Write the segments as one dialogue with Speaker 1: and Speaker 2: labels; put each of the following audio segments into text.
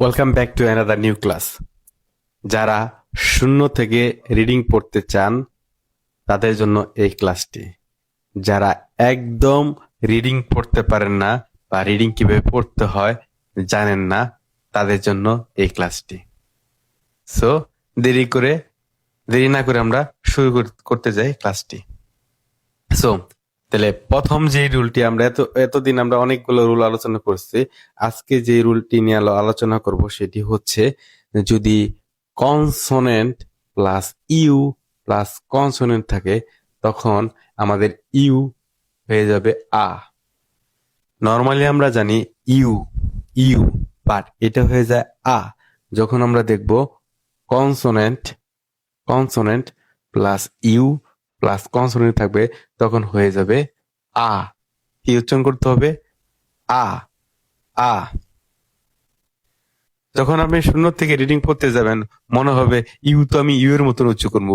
Speaker 1: Welcome back to another new class যারা শূন্য থেকে রিডিং পড়তে চান, তাদের জন্য এই ক্লাসটি যারা একদম রিডিং পড়তে পারেন না বা রিডিং কীভাবে পড়তে হয় জানেন না, তাদের জন্য এই ক্লাসটি সো দেরি করে, দেরি না করে আমরা শুরু করতে যাই ক্লাসটি সো তাহলে প্রথম যে রুলটি আমরা এত, এতদিন আমরা অনেকগুলো রুল আলোচনা করছি, আজকে যে রুলটি নিয়ে আলো- আলোচনা করব সেটি হচ্ছে যদি consonant plus U plus consonant থাকে, তখন আমাদের ইউ হয়ে যাবে আ। নর্মালি আমরা জানি ইউ ইউ বাট এটা হয়ে যায় আ। যখন আমরা দেখব consonant consonant plus U plus consonant থাকবে, তখন হয়ে যাবে আ। কি উচ্চারণ করতে হবে? আ। আ। যখন আপনি শূন্য থেকে রিডিং পড়তে যাবেন, মনে হবে ইউ তো আমি ইউ এর মতন উচ্চ করব।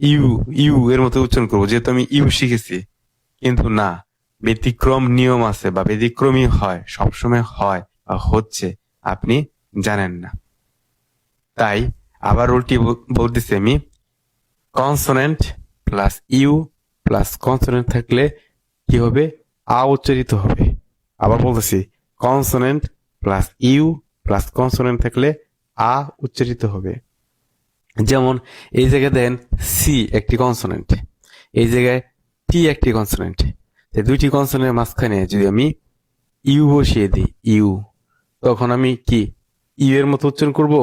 Speaker 1: ইউ ইউ এর মতো উচ্চারণ করব, যেহেতু আমি ইউ শিখেছি। কিন্তু না, ব্যতিক্রম নিয়ম আছে বা ব্যতিক্রমই হয়, সবসময় হয় বা হচ্ছে, আপনি জানেন না। তাই আবার উল্টি বলতেছি আমি consonant plus U plus consonant থাকলে কি হবে? আ উচ্চারিত হবে। আবার বলতেছি consonant plus U plus consonant থাকলে আ উচ্চারিত হবে। যেমন, এই জায়গায় দেন সি একটি কনসোনেন্ট এই জায়গায় টি একটি কনসোনেন্ট দুইটি কনসোনেন্টের মাঝখানে যদি আমি ইউ বসিয়ে দিই, ইউ, তখন আমি কি, ইউ এর মতো উচ্চারণ করব?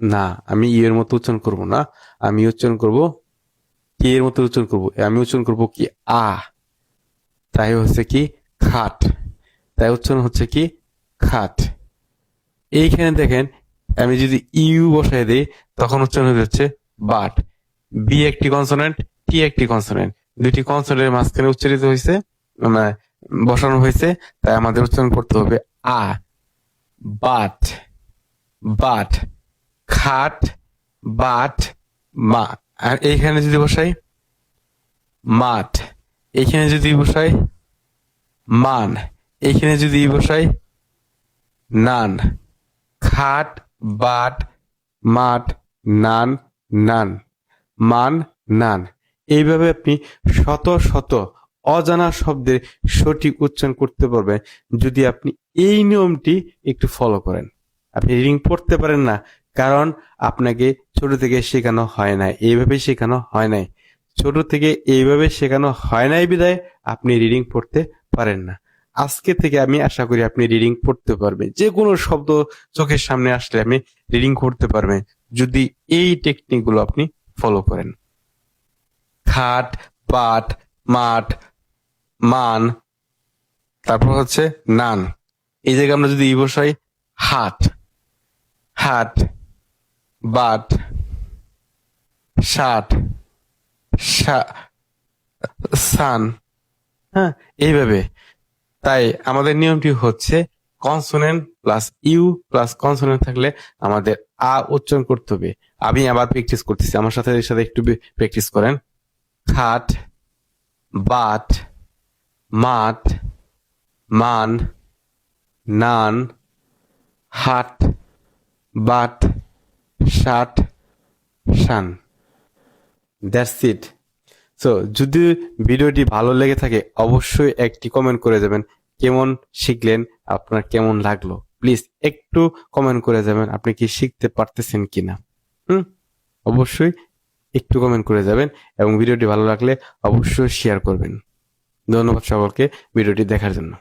Speaker 1: না, আমি ইউ এর মতো উচ্চারণ করব না। আমি উচ্চারণ করব কি এর মতো উচ্চারণ করব। আমি উচ্চারণ করব কি আ। তাই হচ্ছে কি খাট। তাই উচ্চারণ হচ্ছে কি খাট। এইখানে দেখেন, আমি যদি ইউ বসাই দিই, তখন উচ্চারণ যাচ্ছে বাট। বি একটি কনসোনেন্ট টি একটি কনসোনেন্ট দুইটি কনসোনেন্টের মাঝখানে উচ্চারিত হয়েছে মানে বসানো হয়েছে, তাই আমাদের উচ্চারণ করতে হবে আ। But but. খাট, বাট, মা। আর এইখানে যদি বসাই, মাঠ। এইখানে যদি বসাই, মান। এইখানে যদি বসাই, নান। খাট, বাট, মাঠ, নান নান। মান, নান। এইভাবে আপনি শত শত অজানা শব্দের সঠিক উচ্চারণ করতে পারবেন যদি আপনি এই নিয়মটি একটু ফলো করেন। আপনি রিডিং পড়তে পারেন না কারণ আপনাকে ছোট থেকে শেখানো হয় না এইভাবে শেখানো হয় নাই। ছোট থেকে এইভাবে শেখানো হয় নাই বিদায় আপনি রিডিং পড়তে পারেন না। আজকে থেকে আমি আশা করি আপনি রিডিং পড়তে পারবেন। যে কোনো শব্দ চোখের সামনে আসলে আপনি রিডিং করতে পারবেন। যদি এই টেকনিকগুলো আপনি ফলো করেন। খাট, পাট, মাঠ, মান, তারপর হচ্ছে নান। এই জায়গায় আমরা যদি বসাই, হাট। হাট বাট ষাট সান। হ্যাঁ এইভাবে। তাই আমাদের নিয়মটি হচ্ছে consonant plus U plus consonant থাকলে আমাদের আ উচ্চারণ করতে হবে। আমি আবার প্র্যাকটিস করতেছি। আমার সাথে এর সাথে একটু প্র্যাকটিস করেন। খাট, বাট মাঠ মান, নান, হাট, বাট ষাট শান। দ্যাটস ইট সো যদি ভিডিওটি ভালো লেগে থাকে, অবশ্যই একটি কমেন্ট করে যাবেন। কেমন শিখলেন? আপনার কেমন লাগল? প্লিজ একটু কমেন্ট করে যাবেন, আপনি কি শিখতে পারতেছেন কিনা। হুম? অবশ্যই একটু কমেন্ট করে যাবেন এবং ভিডিওটি ভালো লাগলে অবশ্যই শেয়ার করবেন। ধন্যবাদ সকলকে ভিডিওটি দেখার জন্য।